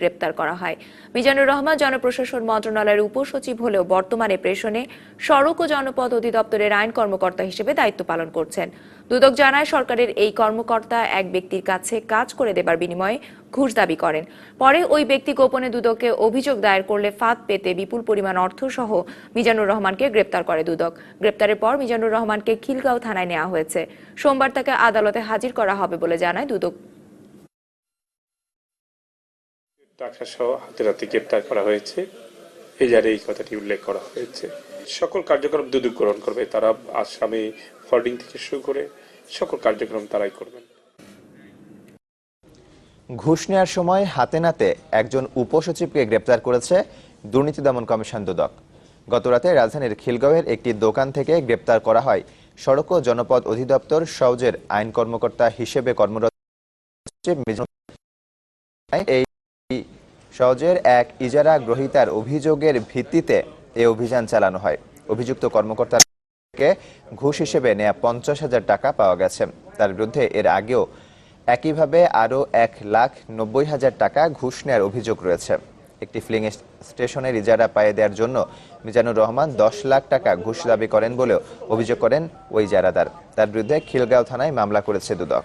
গ্রেপ্তার করা হয়। মিজানুর রহমান জনপ্রশাসন মন্ত্রণালয়ের উপসচিব হলেও বর্তমানে প্রেষণে সড়ক ও জনপথ অধিদপ্তরের আইন কর্মকর্তা হিসেবে দায়িত্ব পালন করছেন। দুদক জানায়, সরকারের এই কর্মকর্তা এক ব্যক্তির কাছে কাজ করে দেবার বিনিময়ে ঘুষ দাবি করেন। পরে ওই ব্যক্তি গোপনে দুদকে অভিযোগ দায়ের করলে ফাঁদ পেতে বিপুল পরিমাণ অর্থ সহ মিজানুর রহমানকে গ্রেপ্তার করে দুদক। গ্রেপ্তারের পর মিজানুর রহমানকে খিলগাঁও থানায় নেওয়া হয়েছে। সোমবার তাকে আদালতে হাজির করা হবে বলে জানায় দুদক টাকা সহ হাতে হাতে গ্রেপ্তার করা হয়েছে। এই জারে এই কথাটি উল্লেখ করা হয়েছে। সকল কার্যক্রম দুদক গ্রহণ করবে, তারা আসামে ফর্ডিং থেকে শুরু করে সকল কার্যক্রম তারাই করবেন। ঘুষ নেওয়ার সময় হাতে নাতে একজন উপসচিবকে গ্রেপ্তার করেছে দুর্নীতি দমন কমিশন দুদক। গতরাতে রাজধানীর খিলগাঁওয়ের একটি দোকান থেকে গ্রেপ্তার করা হয় সড়ক ও জনপদ অধিদপ্তর সওজের আইন কর্মকর্তা হিসেবে কর্মরত। এই সওজের এক ইজারা গ্রহীতার অভিযোগের ভিত্তিতে এ অভিযান চালানো হয়। অভিযুক্ত কর্মকর্তার ঘুষ হিসেবে নেয়া পঞ্চাশ হাজার টাকা পাওয়া গেছে। তার বিরুদ্ধে এর আগেও একইভাবে আরও এক লাখ নব্বই হাজার টাকা ঘুষ নেয়ার অভিযোগ রয়েছে। একটি ফিলিং স্টেশনের ইজারা পায়ে দেওয়ার জন্য মিজানুর রহমান দশ লাখ টাকা ঘুষ দাবি করেন বলেও অভিযোগ করেন ওই ইজারাদার। তার বিরুদ্ধে খিলগাঁও থানায় মামলা করেছে দুদক।